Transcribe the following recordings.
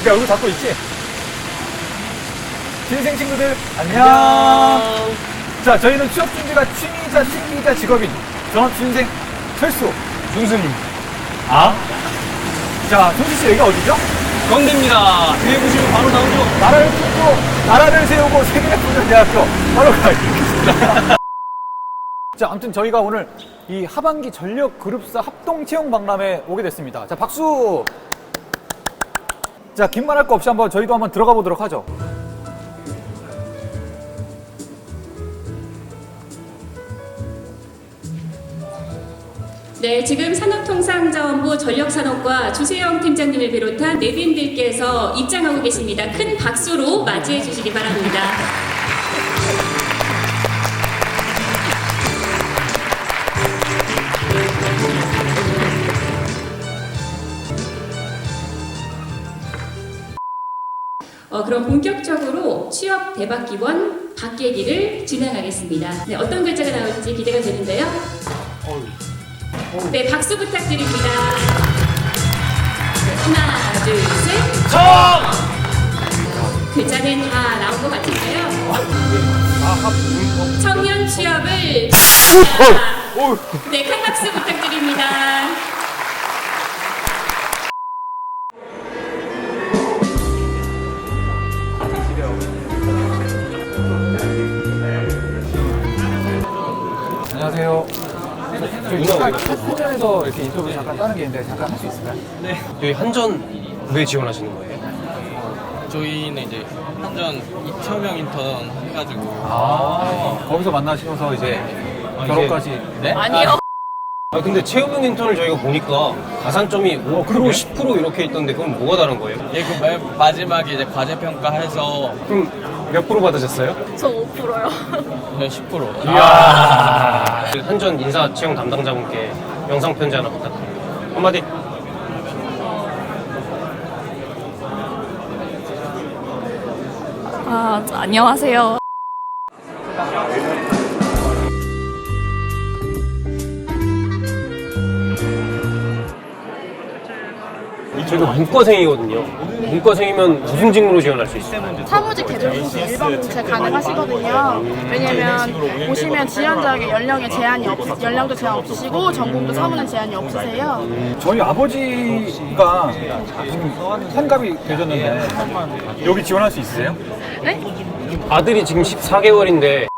그러니까 얼굴 잡고 있지? 신생 친구들, 안녕. 자, 저희는 취업 준비가 취미이자 신기이자 직업인 전업신생 철수. 준수님. 아? 자, 손수 씨 여기가 어디죠? 건대입니다. 뒤에 보시면 바로 나오죠. 나라를 품고, 나라를 세우고 세계를 품는 대학교. 바로 가 있겠습니다. 자, 아무튼 저희가 오늘 이 하반기 전력 그룹사 합동 채용 박람회 오게 됐습니다. 자, 박수! 자, 긴 말 할 거 없이 한번 저희도 한번 들어가 보도록 하죠. 네, 지금 산업통상자원부 전력산업과 주세영 팀장님을 비롯한 내빈들께서 입장하고 계십니다. 큰 박수로 맞이해 주시기 바랍니다. 어, 그럼 본격적으로 취업 대박 기원 박계기를 진행하겠습니다. 네, 어떤 글자가 나올지 기대가 되는데요. 네, 박수 부탁드립니다. 네, 하나, 둘, 셋. 정! 글자는 다 나온 것 같은데요. 청년 취업을 네, 큰 박수 부탁드립니다. 안녕하세요. 현장에서 이렇게 인터뷰 잠깐 따는 게 있는데 잠깐 할 수 있을까요? 여기 한전 왜 지원하시는 거예요? 저희는 이제 한전 2,000명 인턴 해가지고 아, 거기서 만나셔서 이제 결혼까지. 네? 아니요. 아 근데 채용형 인턴을 저희가 보니까 가산점이 5% 10% 이렇게 있던데 그건 뭐가 다른 거예요? 예, 그맨 마지막에 이제 과제 평가해서 그럼 몇 프로 받으셨어요? 저 5%요. 그냥 10%. 이야. 한전 인사 채용 담당자분께 영상 편지 하나 부탁드립니다. 한마디. 아, 저 안녕하세요. 저희가 문과생이거든요. 문과생이면 무슨 직무로 지원할 수 있어요? 사무직 대졸분들 일반 공채 가능하시거든요. 왜냐면 보시면 지원자에게 연령에 제한이 없, 연령도 제한 없으시고 전공도 사무는 제한이 없으세요. 저희 아버지가 지금 환갑이 되셨는데 여기 지원할 수 있으세요? 네? 아들이 지금 14개월인데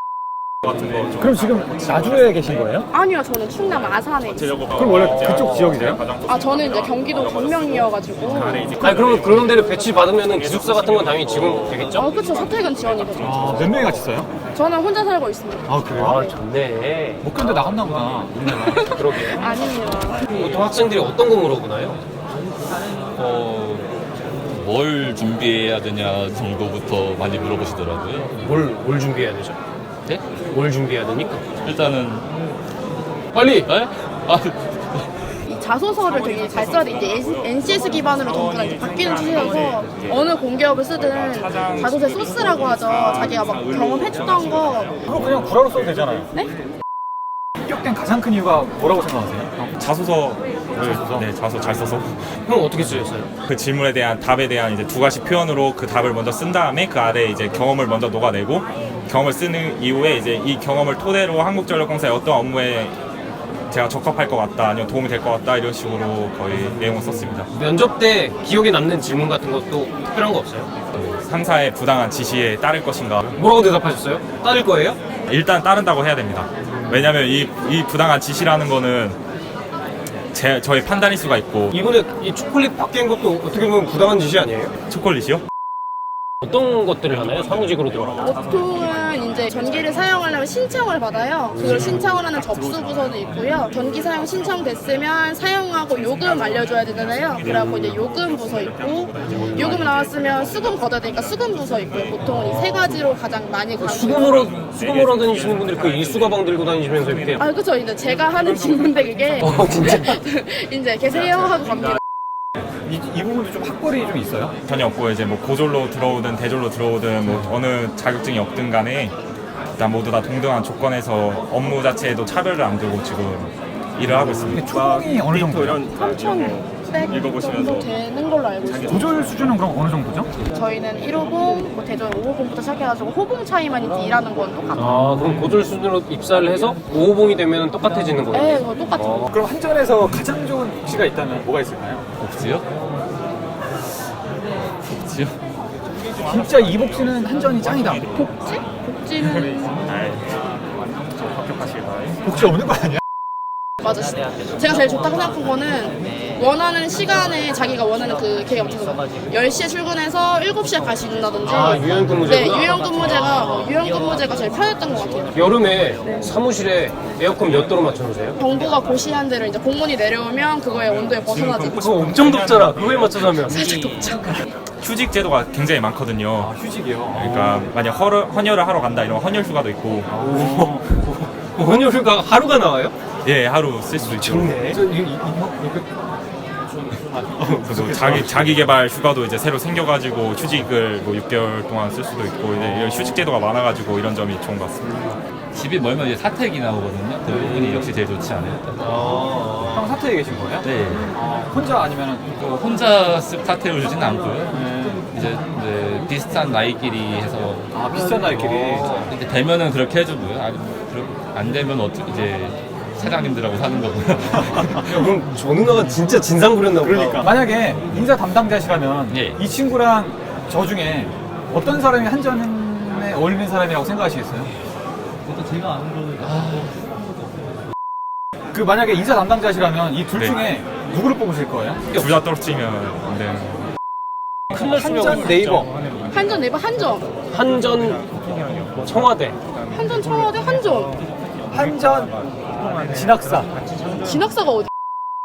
그럼 지금 나주에 계신 거예요? 아니요, 저는 충남 아산에 있어요. 그럼 원래 그쪽 지역이세요? 아, 저는 이제 경기도 광명이어가지고. 아니 그러면 그런 데를 배치 받으면 기숙사 같은 건 당연히 지원 되겠죠? 어, 그쵸. 서택은 지원이 되죠. 아, 몇 명이 같이 써요? 저는 혼자 살고 있습니다. 아, 그래요? 아 좋네. 못 견뎌 나갔나 보다. 우리나라. 그러게. 아닙니다. 보통 학생들이 어떤 거 물어보나요? 어, 뭘 준비해야 되냐 정도부터 많이 물어보시더라고요. 뭘, 뭘 준비해야 되죠? 네? 뭘 준비해야 되니까? 일단은 빨리! 네? 아, 이 자소서를 되게 잘 써야 돼. 이제 NCS 기반으로 전부 다 이제 바뀌는 추세여서 어느 공기업을 쓰든 자소서에 소스라고 하죠. 자기가 막 경험해줬던 거. 그거 그냥 구라로 써도 되잖아요. 네? 합격된 가장 큰 이유가 뭐라고 생각하세요? 자소서를 네, 자소 잘 써서 형 어떻게 쓰셨어요? 그 질문에 대한 답에 대한 이제 두 가지 표현으로 그 답을 먼저 쓴 다음에 그 아래 이제 경험을 먼저 녹아내고 경험을 쓰는 이후에 이제 이 경험을 토대로 한국전력공사의 어떤 업무에 제가 적합할 것 같다 아니면 도움이 될 것 같다 이런 식으로 거의 내용을 썼습니다. 면접 때 기억에 남는 질문 같은 것도 특별한 거 없어요? 상사의 부당한 지시에 따를 것인가 뭐라고 대답하셨어요? 따를 거예요? 일단 따른다고 해야 됩니다. 왜냐하면 이, 이 부당한 지시라는 거는 제, 저의 판단일 수가 있고 이번에 이 초콜릿 바뀐 것도 어떻게 보면 부당한 짓이 아니에요? 초콜릿이요? 어떤 것들을 하나요? 사무직으로 들어가면? 보통은 이제 전기를 사용하려면 신청을 받아요. 그걸 신청을 하는 접수 부서도 있고요. 전기 사용 신청 됐으면 사용하고 요금 알려줘야 되잖아요. 그래갖고 이제 요금 부서 있고 요금 나왔으면 수금 걷어야 되니까 수금 부서 있고요. 보통은 이 세 가지로 가장 많이 가고 수금으로, 수금으로 다니시는 분들이 그 일수가방 들고 다니시면서 이렇게 아 그쵸 이제 제가 하는 질문인데 그게 어, 진짜? 이제 계세요 하고 갑니다. 이, 이 부분도 좀 학벌이 좀 있어요? 전혀 없고 이제 뭐 고졸로 들어오든 대졸로 들어오든 뭐 어느 자격증이 없든 간에 일단 모두 다 동등한 조건에서 업무 자체에도 차별을 안 두고 지금 일을 하고 있습니다. 초봉이 어느 정도예요? 3천 300 읽어보시면서. 정도 되는 걸로 알고 있어요. 조절 수준은 그럼 어느 정도죠? 저희는 1호봉, 뭐 대전 5호봉부터 시작해가지고 호봉 차이만 있지 일하는 건 똑같아요. 아 그럼 고졸 수준으로 입사를 해서 5호봉이 되면 똑같아지는 거예요? 네, 그거 똑같아요. 그럼 한전에서 가장 좋은 복지가 있다면 뭐가 있을까요? 복지요? 복지요? 진짜 이 복지는 한전이 짱이다. 복지? 복지는 복지 없는 거 아니야? 맞아. 제가 제일 좋다고 생각한 거는 원하는 시간에 자기가 원하는 그 계획에 맞춰서 10시에 출근해서 7시에 갈 수 있다든지 아, 유연 근무제구나. 네, 유연 근무제가 어, 유연 근무제가 제일 편했던 것 같아요. 여름에 사무실에 에어컨 몇 도로 맞춰놓으세요? 정부가 고시한 대로 이제 공문이 내려오면 그거의 온도에 벗어나지 그거 엄청 덥잖아 그거에 맞춰서 하면 살짝 덥죠. 휴직 제도가 굉장히 많거든요. 휴직이요. 그러니까 만약 허를, 헌혈을 하러 간다 이러면 헌혈 휴가도 있고 헌혈 휴가 하루가 나와요? 예 하루 쓸 수도 있죠. 저 이, 이, 뭐, 이거 그래서 자기 자기 개발 휴가도 이제 새로 생겨가지고 휴직을 뭐 6개월 동안 쓸 수도 있고 이제 이런 휴직 제도가 많아가지고 이런 점이 좋은 것 같습니다. 집이 멀면 이제 사택이 나오거든요. 그 부분이 역시 제일 좋지 않아요? 형 사태에 계신 거예요? 네. 어, 혼자 아니면은 그 혼자 쓱 사택을 주진 않고요. 이제 네, 비슷한 나이끼리 해서 아 비싼 나이끼리. 이제 되면은 그렇게 해주고요. 안 되면 어떻게 이제 사장님들하고 사는 거고요. 그럼 저 누나가 진짜 진상 부렸나 보다 그러니까 만약에 인사 담당자시라면 예. 이 친구랑 저 중에 어떤 사람이 한전에 어울리는 사람이라고 생각하시겠어요? 그 만약에 인사 담당자시라면 이 둘 네. 중에 누구를 뽑으실 거예요? 둘 다 떨어지면 안 되는 거. 한전. 네이버 한전 네이버 한전. 한전 청와대 한전 청와대 한전. 한전 진학사 진학사가 어디?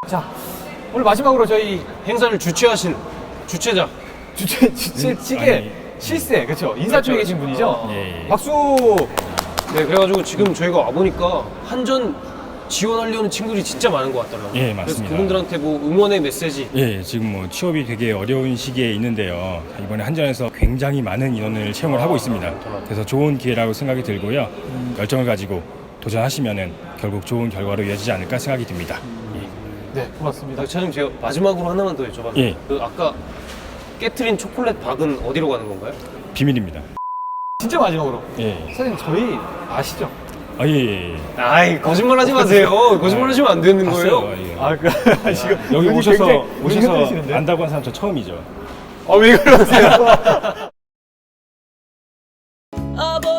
자 오늘 마지막으로 저희 행사를 주최하신 주최자 주최 주최 측의 아니. 실세 그렇죠 인사 쪽에 계신 분이죠 예, 예. 박수 네 그래가지고 지금 저희가 와보니까 한전 지원하려는 친구들이 진짜 많은 것 같더라고요 예, 그래서 맞습니다. 그분들한테 뭐 응원의 메시지 예, 지금 뭐 취업이 되게 어려운 시기에 있는데요. 이번에 한전에서 굉장히 많은 인원을 채용을 하고 있습니다. 그래서 좋은 기회라고 생각이 들고요. 열정을 가지고 도전하시면은 결국 좋은 결과로 이어지지 않을까 생각이 듭니다. 네 고맙습니다 차장님 제가 마지막으로 하나만 더 여쭤봐도 예. 그 아까 깨트린 초콜릿 박은 어디로 가는 건가요? 비밀입니다. 진짜 마지막으로 예. 사장님 저희 아시죠? 아, 예, 예. 예. 아이 거짓말 하지 마세요 거짓말 하시면 안 되는 거예요 봤어요. 예. 아, 그, 지금 여기 눈이 오셔서 굉장히 눈이 오셔서 흔들리시는데? 안다고 한 사람 저 처음이죠. 아, 왜 그러세요? 아버지